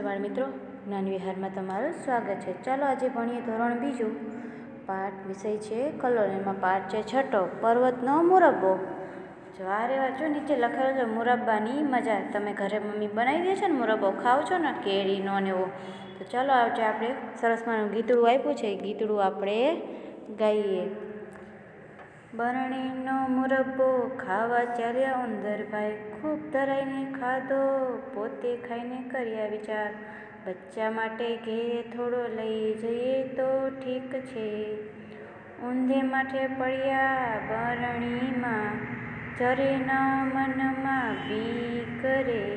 બાળ મિત્રો જ્ઞાન વિહારમાં તમારું સ્વાગત છે. ચાલો આજે ભણીએ ધોરણ બીજું. પાઠ વિષય છે કલર એમાં પાઠ છે, છઠ્ઠો. પર્વતનો મુરબ્બો. જો આ રેવા જો નીચે લખેલું છે, મુરબ્બાની મજા. તમે ઘરે મમ્મી બનાવી દે છે ને મુરબ્બો ખાવ છો ને કેરીનો ને એવો. તો ચાલો આજે આપણે સરસ માનું ગીતડું આપ્યું છે. ગીતડું આપણે ગાઈએ. બરણીનો મુરબ્બો ખાવા ચાલ્યા ઉંદરભાઈ ખૂબ ધરાઈને ખાધો, પોતે ખાઈને કર્યા વિચાર. બચ્ચા માટે ઘેર થોડો લઈ જઈએ તો ઠીક છે. ઊંધે માથે પડ્યા બરણીમાં જરેના મનમાં બી કરે.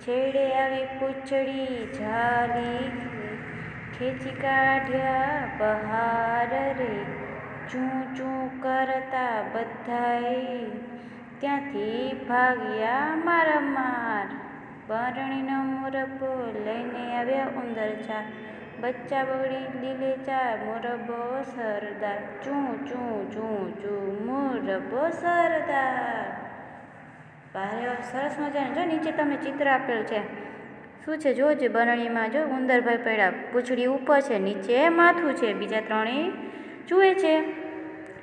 છેડે આવી પૂંછડી ઝાલી, ખેંચી કાઢ્યા બહાર રે. ચૂં ચૂં કરતા બધાય ત્યાંથી ભાગ્યા મારા માર. બરણીનો મુરબ્બો લઈને આવ્યા ઉંદર ચા બચ્ચા બગડી લીલે ચા મુરબ્બો સરદાર. ચૂં ચૂં ચૂં ચૂં મુરબ્બો સરદાર. ભારે સરસ મજાનું. જો નીચે તમને ચિત્ર આપેલું છે. શું છે? જોજે બરણીમાં જો ઉંદરભાઈ પડ્યા. પૂંછડી ઉપર છે, નીચે માથું છે, બીજા ત્રણેય જુએ છે.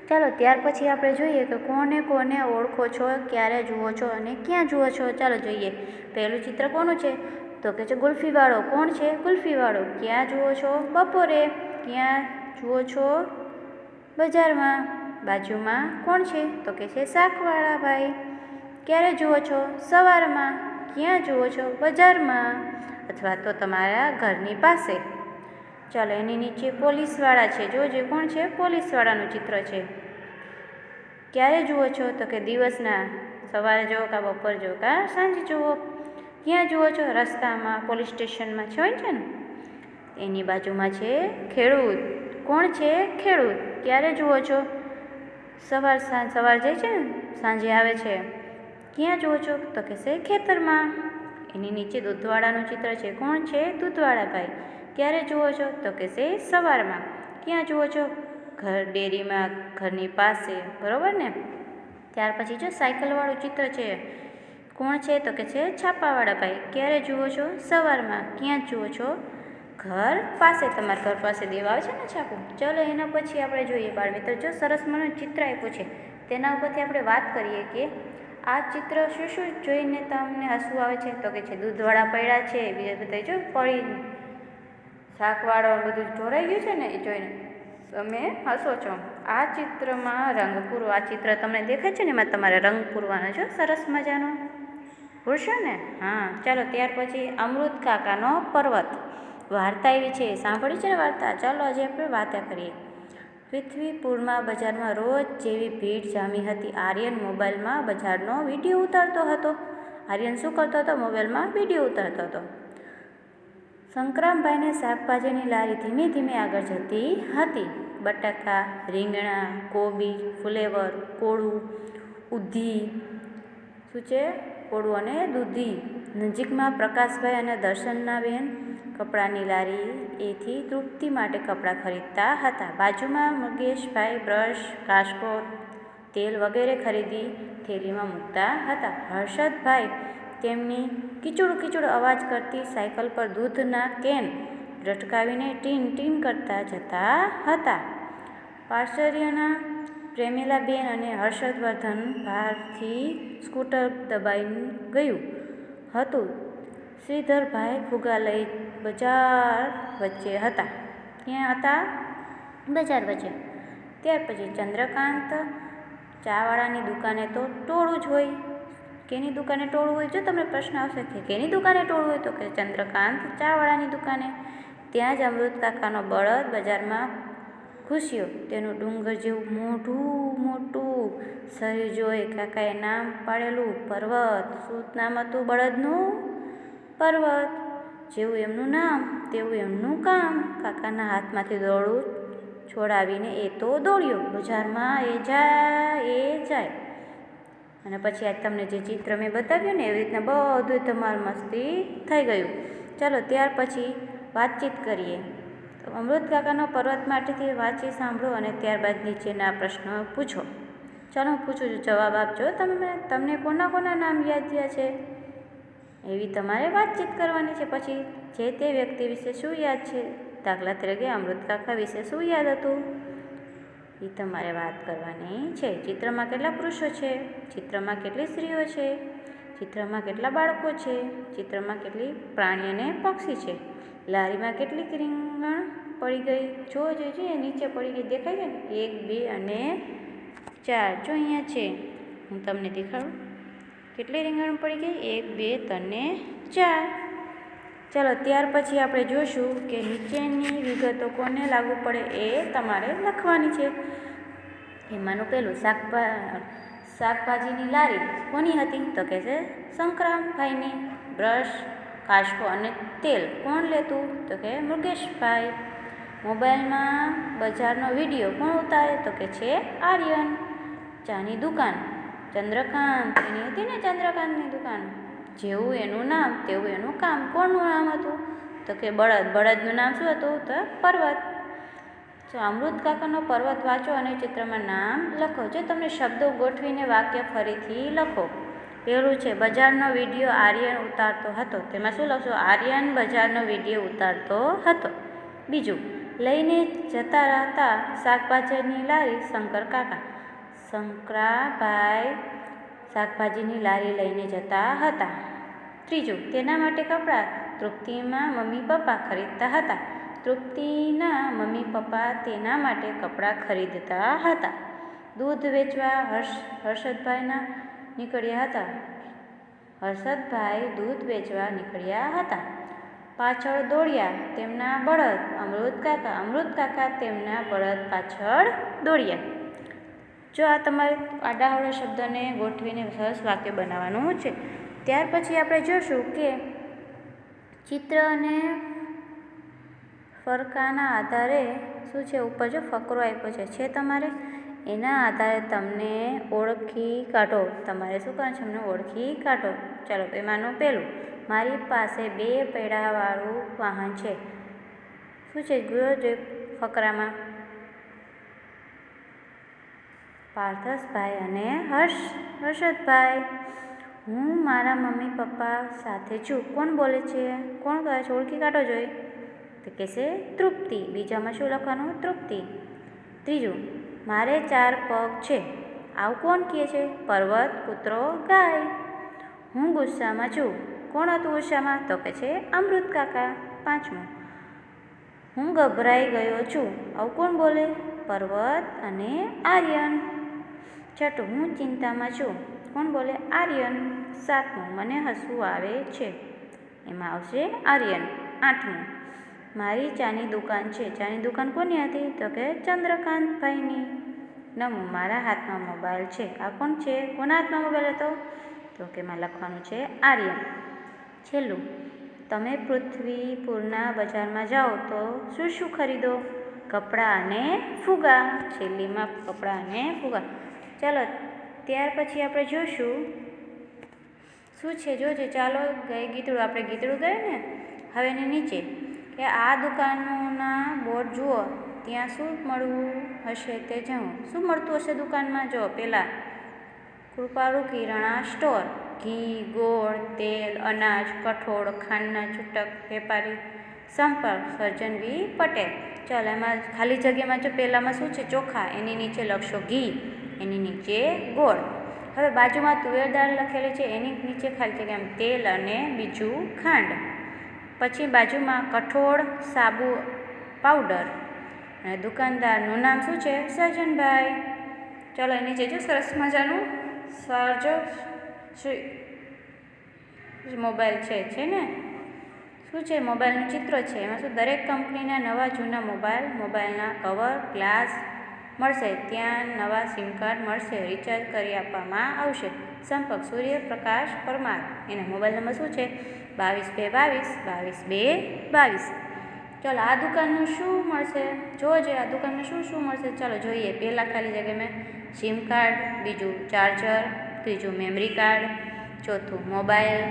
ચાલો ત્યાર પછી આપણે જોઈએ કે કોને કોને ઓળખો છો, ક્યારે જુઓ છો અને ક્યાં જુઓ છો? ચાલો જોઈએ. પહેલું ચિત્ર કોનું છે? તો કે છે ગુલ્ફીવાળો. કોણ છે? ગુલ્ફીવાળો. ક્યાં જુઓ છો? બપોરે. ક્યાં જુઓ છો? બજારમાં. બાજુમાં. કોણ છે? તો કે છે શાકવાળા ભાઈ ક્યારે જુઓ છો? સવારમાં. ક્યાં જુઓ છો? બજારમાં. અથવા તો તમારા ઘરની પાસે. ચાલો એની નીચે પોલીસવાળા છે. જોજે કોણ છે? પોલીસવાળાનું ચિત્ર છે. ક્યારે જુઓ છો? તો કે દિવસના સવારે જુઓ કાં બપોર જુઓ કાં સાંજે જુઓ. ક્યાં જુઓ છો? રસ્તામાં, પોલીસ સ્ટેશનમાં છે હોય છે ને? એની બાજુમાં છે ખેડૂત. કોણ છે? ખેડૂત. ક્યારે જુઓ છો? સવાર સાંજ, સવાર જાય છે ને? સાંજે આવે છે. ક્યાં જુઓ છો? તો કે છે ખેતરમાં. એની નીચે દૂધવાળાનું ચિત્ર છે. કોણ છે? દૂધવાળા ભાઈ ક્યારે જુઓ છો? તો કે છે સવારમાં. ક્યાં જુઓ છો? ઘર ડેરીમાં, ઘરની પાસે, બરાબર ને? ત્યાર પછી જો સાયકલવાળું ચિત્ર છે, કોણ છે? તો કે છે છાપાવાળા ભાઈ. ક્યારે જુઓ છો? સવારમાં. ક્યાં જુઓ છો? ઘર પાસે. તમારા ઘર પાસે દેવા આવે છે ને છાપું? ચલો એના પછી આપણે જોઈએ. બાળ મિત્ર, જો સરસ મનું ચિત્ર આપ્યું છે, તેના ઉપરથી આપણે વાત કરીએ કે આ ચિત્ર શું શું જોઈને તમને હસવું આવે છે? તો કે છે, દૂધવાળા પૈડા છે, બીજા બધા જો પડી શાકવાળો બધું ઢોરાઈ ગયું છે ને એ જોઈને તમે હસો છો. આ ચિત્રમાં રંગ પૂરો, આ ચિત્ર તમને દેખાય છે ને એમાં તમારે રંગ પૂરવાનો છે? સરસ મજાનો. ભૂલશો ને? હા, ચાલો, ત્યાર પછી અમૃત કાકાનો પર્વત. વાર્તા એવી છે, સાંભળી છે ને વાર્તા? ચાલો, આજે આપણે વાર્તા કરીએ. પૃથ્વીપુરમાં બજારમાં રોજ જેવી ભીડ જામી હતી. આર્યન મોબાઈલમાં બજારનો વીડિયો ઉતારતો હતો. આર્યન શું કરતો હતો? મોબાઈલમાં વીડિયો ઉતારતો હતો. સંક્રામભાઈને શાકભાજીની લારી ધીમે ધીમે આગળ જતી હતી. બટાકા, રીંગણા કોબી ફુલેવર, કોળું ઉધી શું છે? કોળું અને દૂધી. નજીકમાં પ્રકાશભાઈ અને દર્શનના બેન કપડાની લારી એથી તૃપ્તિ માટે કપડાં ખરીદતા હતા. બાજુમાં મુકેશભાઈ બ્રશ, કાસ્કોટ, તેલ વગેરે ખરીદી થેલીમાં મૂકતા હતા. હર્ષદભાઈ તેમની કીચુડ કિચડ અવાજ કરતી સાયકલ પર દૂધના કેન લટકાવીને ટીન ટીન કરતા જતા હતા. પાર્સરીયના પ્રેમિલાબેન અને હર્ષદવર્ધન બહારથી સ્કૂટર દબાઈ ગયું હતું. શ્રીધરભાઈ ફુગા લઈ બજાર વચ્ચે હતા. ત્યાં હતા? બજાર વચ્ચે. ત્યાર પછી ચંદ્રકાંત ચાવાળાની દુકાને તો ટોળું જ હોય. કેની દુકાને ટોળું હોય? જો તમને પ્રશ્ન આવશે કે કેની દુકાને ટોળું હોય તો કે ચંદ્રકાંત ચાવાળાની દુકાને. ત્યાં જ અમૃત કાકાનો બળદ બજારમાં ઘૂસ્યો. તેનું ડુંગર જેવું મોઢું મોટું. શરીર જોઈ કાકાએ નામ પાડેલું, પર્વત. શું નામ હતું બળદનું? પર્વત. જેવું એમનું નામ, તેવું એમનું કામ. કાકાના હાથમાંથી દોડું છોડાવીને એ તો દોડ્યો. બજારમાં એ જાય એ જાય. અને પછી આજ તમને જે ચિત્ર મેં બતાવ્યું ને એવી રીતના બધું ધમાલ મસ્તી થઈ ગયું. ચાલો ત્યાર પછી વાતચીત કરીએ. તો અમૃત કાકાનો પર્વત માટેથી વાતચીત સાંભળો અને ત્યારબાદ નીચેના પ્રશ્નો પૂછો. ચાલો હું પૂછું છું, જવાબ આપજો. તમે તમને કોના કોના નામ યાદ થયા છે? એવી તમારે વાતચીત કરવાની છે. પછી જે તે વ્યક્તિ વિશે શું યાદ છે? દાખલા તરીકે અમૃત કાકા વિશે શું યાદ હતું? એ તમારે વાત કરવાની છે. ચિત્રમાં કેટલા પુરુષો છે? ચિત્રમાં કેટલી સ્ત્રીઓ છે? ચિત્રમાં કેટલા બાળકો છે? ચિત્રમાં કેટલી પ્રાણી અને પક્ષી છે? લારીમાં કેટલી રીંગણ પડી ગઈ? જો જોજો, એ નીચે પડી ગઈ. દેખાય છે ને? એક, બે અને ચાર. જો અહીંયા છે. હું તમને દેખાડું. કેટલી રીંગણ પડી ગઈ? એક, બે, ત્રણ ચાર. ચાલો ત્યાર પછી આપણે જોઈશું કે નીચેની વિગતો કોને લાગુ પડે એ તમારે લખવાની છે. એમાંનું પહેલું શાકભા, શાકભાજીની લારી કોની હતી? તો કે છે સંક્રામભાઈની બ્રશ કાશકો અને તેલ કોણ લેતું? તો કે મૃગેશભાઈ મોબાઈલમાં બજારનો વીડિયો કોણ ઉતારે? તો કે છે આર્યન. ચાની દુકાન. ચંદ્રકાંત. એની હતી ને ચંદ્રકાંતની દુકાન? જેવું એનું નામ, તેવું એનું કામ. કોણનું નામ હતું? તો કે બળદ. બળદનું નામ શું હતું? તો પર્વત. જો અમૃત કાકાનો પર્વત વાંચો અને ચિત્રમાં નામ લખો. જો તમને શબ્દો ગોઠવીને વાક્ય ફરીથી લખો. પહેલું છે, બજારનો વીડિયો આર્યન ઉતારતો હતો. તેમાં શું લખશો? આર્યન બજારનો વીડિયો ઉતારતો હતો. બીજું, લઈને જતા રહેતા શાકભાજીની લારી શંકર કાકા. શંકરાભાઈ શાકભાજીની લારી લઈને જતા હતા. ત્રીજું, તેના માટે કપડાં તૃપ્તિમાં મમ્મી પપ્પા ખરીદતા હતા. તૃપ્તિના મમ્મી પપ્પા તેના માટે કપડાં ખરીદતા હતા. દૂધ વેચવા હર્ષ, હર્ષદભાઈના નીકળ્યા હતા. હર્ષદભાઈ દૂધ વેચવા નીકળ્યા હતા. પાછળ દોડ્યા, તેમના બળદ અમૃત કાકા અમૃત કાકા તેમના બળદ પાછળ દોડ્યા. જો આ તમારે આડાહવડા શબ્દને ગોઠવીને સરસ વાક્ય બનાવવાનું છે, ત્યાર પછી આપણે જોશું કે ચિત્ર અને ફરકાના આધારે શું છે, ઉપર જો ફકરો આપ્યો છે છે તમારે? એના આધારે તમને ઓળખી કાઢો. તમારે શું કરવાનું છે, એમને ઓળખી કાઢો. ચાલો એમાંનું પહેલું મારી પાસે બે પૈડાવાળું વાહન છે. શું છે જો જે ફકરામાં? પાર્થસભાઈ અને હર્ષ, હર્ષદભાઈ. હું મારા મમ્મી પપ્પા સાથે છું. કોણ બોલે છે? કોણ કહે છે? ઓળખી કાઢો જોઈ. તો કહેશે, તૃપ્તિ. બીજામાં શું લખવાનું? તૃપ્તિ. ત્રીજું, મારે ચાર પગ છે. આવું કોણ કહે છે? પર્વત, કૂતરો, ગાય. હું ગુસ્સામાં છું. કોણ હતું ગુસ્સામાં? તો કે છે, અમૃત કાકા. પાંચમું, હું ગભરાઈ ગયો છું. આવું કોણ બોલે? પર્વત અને આર્યન. છઠ્ઠું હું ચિંતામાં છું. કોણ બોલે? આર્યન. સાતમું, મને હસવું આવે છે. એમાં આવશે આર્યન. આઠમું, મારી ચાની દુકાન છે. ચાની દુકાન કોની હતી? તો કે ચંદ્રકાંતભાઈની. નવમું, મારા હાથમાં મોબાઈલ છે. આ કોણ છે? કોના હાથમાં મોબાઈલ હતો? તો કે એમાં લખવાનું છે આર્યન. છેલ્લું, તમે પૃથ્વીપુરના બજારમાં જાઓ તો શું શું ખરીદો? કપડાં અને ફુગા. છેલ્લીમાં કપડાં અને ફુગા. ચાલો, ત્યાર પછી આપણે જોઈશું શું છે. જોજે ચાલો, ગઈ ગીતડું, આપણે ગીતડું ગયું ને, હવે એની નીચે, કે આ દુકાનોના બોર્ડ જુઓ, ત્યાં શું મળવું હશે તે જાઉં શું મળતું હશે દુકાનમાં? જો, પહેલાં કૃપાળુ કિરાણા સ્ટોર. ઘી, ગોળ, તેલ, અનાજ, કઠોળ, ખાંડના છૂટક વેપારી, સંપર્ક સર્જનવી પટેલ. ચાલો, એમાં ખાલી જગ્યામાં જો પહેલાંમાં શું છે? ચોખા. એની નીચે લખશો ઘી. એની નીચે ગોળ. હવે બાજુમાં તુવેર દાળ લખેલી છે, એની નીચે ખાલી જગ્યામાં તેલ અને બીજું ખાંડ. પછી બાજુમાં કઠોળ, સાબુ, પાવડર. અને દુકાનદારનું નામ શું છે? સર્જનભાઈ. ચલો એની જે જો સરસ મજાનું સર્જ મોબાઈલ છે છે ને? શું છે? મોબાઈલનું ચિત્ર છે. એમાં શું દરેક કંપનીના નવા જૂના મોબાઈલ, મોબાઈલના કવર, ગ્લાસ મળશે. ત્યાં નવા સિમ કાર્ડ મળશે. રિચાર્જ કરી આપવામાં આવશે. સંપર્ક સૂર્યપ્રકાશ પરમાર એના મોબાઈલ નંબર શું છે? બાવીસ બે બાવીસ બાવીસ બે બાવીસ. ચાલો, આ દુકાનનું શું મળશે? જોજે આ દુકાનમાં શું શું મળશે? ચાલો, જોઈએ. પહેલાં ખાલી જગ્યાએ મેં સિમ કાર્ડ બીજું ચાર્જર ત્રીજું મેમરી કાર્ડ ચોથું મોબાઈલ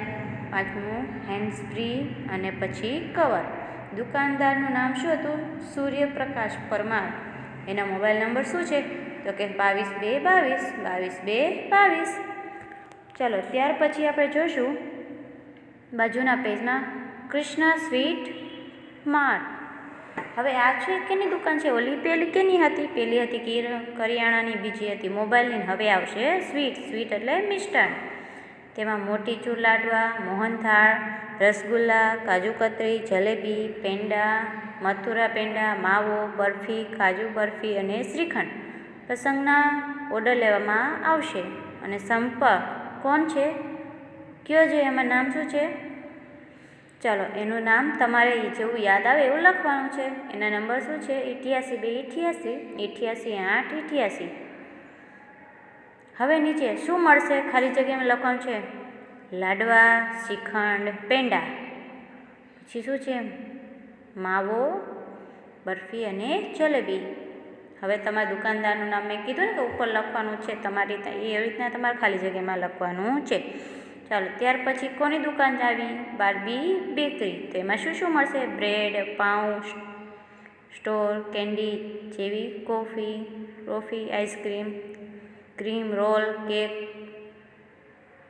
પાંચમું હેન્ડ ફ્રી અને પછી કવર દુકાનદારનું નામ શું હતું? સૂર્યપ્રકાશ પરમાર એના મોબાઈલ નંબર શું છે? તો કે બાવીસ બે બાવીસ બાવીસ બે બાવીસ. ચલો, ત્યાર પછી આપણે જોઈશું બાજુના પેજમાં કૃષ્ણા સ્વીટ માર્ટ. હવે આ છે કેની દુકાન છે? ઓલી પેલી કેની હતી? પેલી હતી કિર, કરિયાણાની, બીજી હતી મોબાઈલની. હવે આવશે સ્વીટ સ્વીટ એટલે મિષ્ટાન. તેમાં મોતીચૂર લાડવા મોહનથાળ, રસગુલ્લા, કાજુ કતરી, જલેબી, પેંડા, મથુરા પેંડા, માવો, બરફી, કાજુ બરફી અને શ્રીખંડ પ્રસંગના ઓર્ડર લેવામાં આવશે. અને સંપર્ક કોણ છે? કયો છે? એમાં નામ શું છે? ચાલો, એનું નામ તમારે જેવું યાદ આવે એવું લખવાનું છે. એના નંબર શું છે? અઠ્યાસી બે અઠ્યાસી અઠ્યાસી આઠ અઠ્યાસી હવે નીચે શું મળશે? ખાલી જગ્યામાં લખવાનું છે. લાડવા, શ્રીખંડ, પેંડા. પછી શું છે? માવો, બરફી અને જલેબી. હવે તમારા દુકાનદારનું નામ મેં કીધું ને કે ઉપર લખવાનું છે તમારી એ રીતના તમારે ખાલી જગ્યામાં લખવાનું છે. ચાલો, ત્યાર પછી કોની દુકાન આવી બારબી બેકરી. તો એમાં શું શું મળશે? બ્રેડ પાઉં સ્ટોર કેન્ડી, જેવી coffee coffee ice cream cream, roll, cake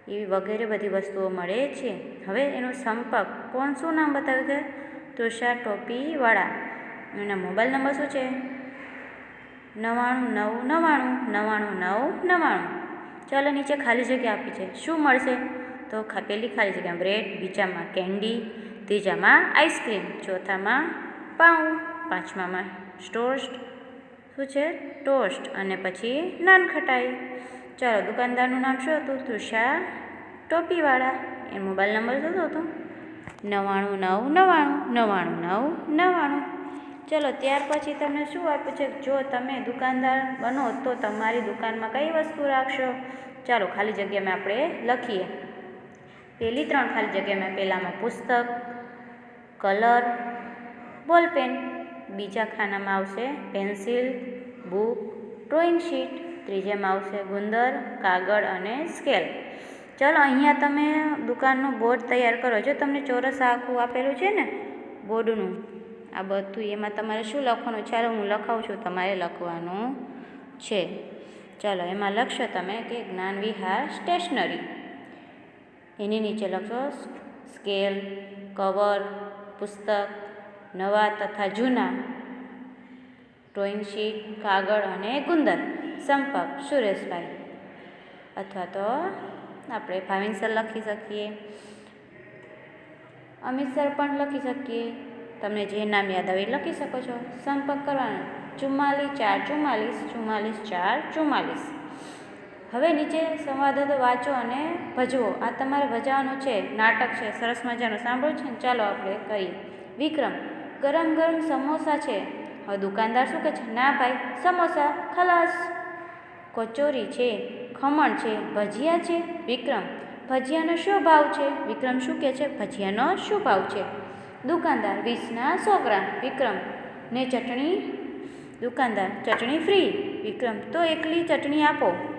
એવી વગેરે બધી વસ્તુઓ મળે છે. હવે એનો સંપર્ક, કોણ શું નામ બતાવ્યું છે તુષાર ટોપીવાળા. એના મોબાઈલ નંબર શું છે? નવ્વાણું નવ નવ્વાણું નવ્વાણું નવ નવ્વાણું ચાલો નીચે ખાલી જગ્યા આપી છે. શું મળશે? તો પહેલી ખાલી જગ્યા, બ્રેડ, બીજામાં કેન્ડી, ત્રીજામાં આઈસ્ક્રીમ, ચોથામાં પાઉં, પાંચમામાં સ્ટોર્સ શું છે? ટોસ્ટ અને પછી નાન ખટાઈ. ચાલો, દુકાનદારનું નામ શું હતું? તુષાર ટોપીવાળા. એ મોબાઈલ નંબર શું હતો. નવ્વાણું નવ નવ્વાણું નવ્વાણું નવ નવ્વાણું. ચલો, ત્યાર પછી તમને શું આપ્યું છે? જો તમે દુકાનદાર બનો તો તમારી દુકાનમાં કઈ વસ્તુ રાખશો? ચાલો, ખાલી જગ્યામાં આપણે લખીએ. પહેલી ત્રણ ખાલી જગ્યામાં પહેલાંમાં પુસ્તક, કલર, બોલપેન. બીજા ખાનામાં આવશે પેન્સિલ બુક, ડ્રોઈંગ શીટ ત્રીજામાં આવશે ગુંદર, કાગળ અને સ્કેલ. ચલો અહીંયા તમે દુકાનનું બોર્ડ તૈયાર કરો. જો તમને ચોરસ આખું આપેલું છે ને, બોર્ડનું, આ બધું, એમાં તમારે શું લખવાનું? ચાલો હું લખાવું છું. તમારે લખવાનું છે. ચાલો, એમાં લખશો તમે કે જ્ઞાન વિહાર સ્ટેશનરી. એની નીચે લખશો, સ્કેલ, કવર, પુસ્તક, નવા તથા જૂના. ડ્રોઈંગ શીટ, કાગળ અને ગુંદર સંપર્ક સુરેશભાઈ. અથવા તો આપણે ભાવિન સર લખી શકીએ. અમિત સર પણ લખી શકીએ. તમને જે નામ યાદ આવે લખી શકો છો. સંપર્ક કરવાનો. ચુમ્માલીસ ચાર ચુમ્માલીસ ચુમ્માલીસ ચાર ચુમ્માલીસ. હવે નીચે સંવાદ વાંચો અને ભજવો. આ તમારે ભજવાનું છે. નાટક છે. સરસ મજાનું સાંભળ્યું છે ને. ચાલો આપણે કરીએ. વિક્રમ. ગરમ ગરમ સમોસા છે. હવે દુકાનદાર શું કહે છે? ના ભાઈ, સમોસા, ખલાસ, કચોરી છે, ખમણ છે, ભજીયા છે, વિક્રમ. ભજીયાનો શું ભાવ છે? વિક્રમ શું કહે છે? ભજીયાનો શું ભાવ છે? દુકાનદાર, વીસના સો ગ્રામ. વિક્રમ, ને ચટણી? દુકાનદાર, ચટણી ફ્રી. વિક્રમ, તો એકલી ચટણી આપો.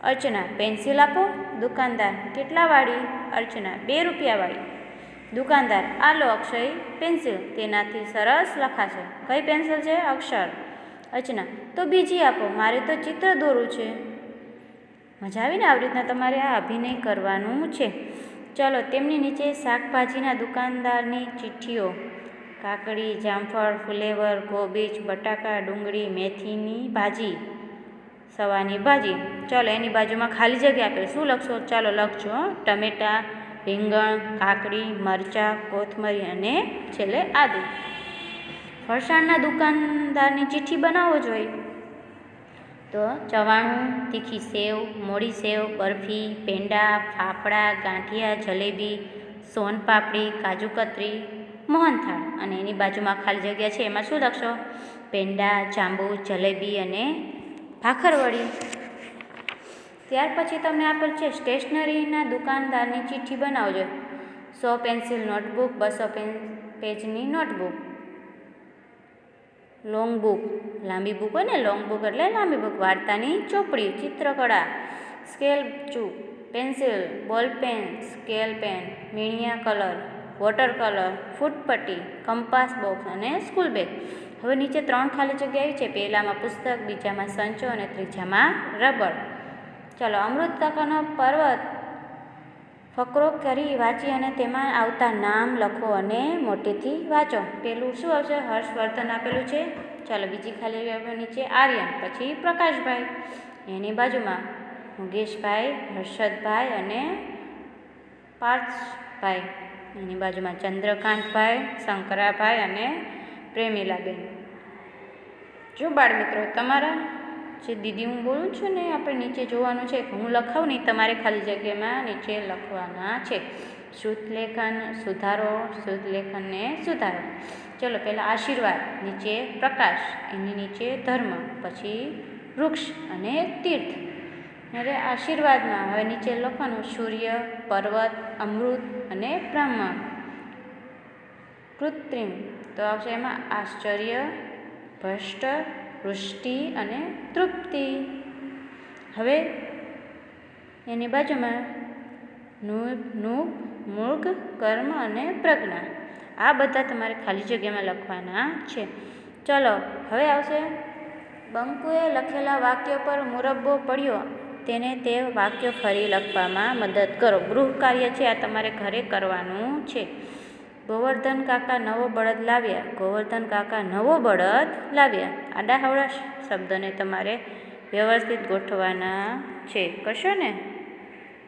અર્ચના, પેન્સિલ આપો. દુકાનદાર કેટલાવાળી અર્ચના, બે રૂપિયાવાળી દુકાનદાર, આ લો અક્ષય પેન્સિલ તેનાથી સરસ લખાશે. કઈ પેન્સિલ છે? અક્ષર. અચના તો બીજી આપો, મારે તો ચિત્ર દોરવું છે. મજા આવીને આવી રીતના તમારે આ અભિનય કરવાનું છે. ચાલો, તેમની નીચે શાકભાજીના દુકાનદારની ચિઠ્ઠીઓ. કાકડી, જામફળ, ફુલેવર કોબીજ બટાકા, ડુંગળી, મેથીની ભાજી. સવાની ભાજી. ચાલો, એની બાજુમાં ખાલી જગ્યા આપે શું લખશો? ચાલો, લખજો ટમેટા ટમેટાં રીંગણ, કાકડી, મરચાં, કોથમરી અને છેલ્લે આદુ. ફરસાણના દુકાનદારની ચિઠ્ઠી બનાવવો જોઈએ તો ચવાણું, તીખી સેવ મોડી સેવ, બરફી પેંડા ફાફડા, ગાંઠિયા, જલેબી સોનપાપડી કાજુ કતરી, મોહનથાળ અને એની બાજુમાં ખાલી જગ્યા છે. એમાં શું લખશો? પેંડા જાંબુ, જલેબી અને ભાખરવડી. ત્યાર પછી તમને આપેલ છે સ્ટેશનરીના દુકાનદારની ચિઠ્ઠી બનાવજો. સો પેન્સિલ નોટબુક, બસો પેન, પેજની નોટબુક. લોંગ બુક, લાંબી બુક હોય ને, લોંગ બુક એટલે લાંબી બુક, વાર્તાની ચોપડી, ચિત્રકળા, scale ચૂક pencil, ball pen, scale pen, મીણિયા colour, water colour, ફૂટપટ્ટી, કંપાસ બોક્સ અને સ્કૂલ બેગ. હવે નીચે ત્રણ ખાલી જગ્યા આવી છે, પહેલામાં પુસ્તક, બીજામાં સંચો અને ત્રીજામાં રબર. ચાલો, અમૃત કાકાનો પર્વત ફકરો કરી વાંચી અને તેમાં આવતા નામ લખો અને મોટેથી વાંચો. પેલું શું આવશે? હર્ષવર્ધન આપેલું છે. ચાલો, બીજી ખાલી નીચે આર્યન, પછી પ્રકાશભાઈ. એની બાજુમાં મુકેશભાઈ, હર્ષદભાઈ અને પાર્થભાઈ. એની બાજુમાં ચંદ્રકાંતભાઈ, શંકરાભાઈ અને પ્રેમીલાબેન. જો બાળ મિત્રો તમારા જે દીદી હું બોલું છું ને, આપણે નીચે જોવાનું છે હું લખાવું નહીં, તમારે ખાલી જગ્યામાં નીચે લખવાના છે. શુદ્ધ લેખન સુધારો, શુદ્ધ લેખનને સુધારો. ચલો, પહેલાં આશીર્વાદ, નીચે પ્રકાશ, એની નીચે ધર્મ, પછી વૃક્ષ અને તીર્થ. એટલે આશીર્વાદમાં હવે નીચે લખવાનું, સૂર્ય, પર્વત, અમૃત અને બ્રાહ્મણ કૃત્રિમ. તો આવશે એમાં આશ્ચર્ય, ભ્રષ્ટ વૃષ્ટિ અને તૃપ્તિ. હવે એની બાજુમાં નૂપ નૂપ મૂર્ગ કર્મ અને પ્રજ્ઞા. આ બધા તમારે ખાલી જગ્યામાં લખવાના છે. ચલો, હવે આવશે. બંકુએ લખેલા વાક્ય પર મુરબ્બો પડ્યો. તેને તે વાક્ય ફરી લખવામાં મદદ કરો. ગૃહ કાર્ય છે, આ તમારે ઘરે કરવાનું છે. ગોવર્ધન કાકા નવો બળદ લાવ્યા. ગોવર્ધન કાકા નવો બળદ લાવ્યા. આડા હવડા શબ્દને તમારે વ્યવસ્થિત ગોઠવાના છે. કરશો ને?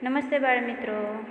નમસ્તે બાળ મિત્રો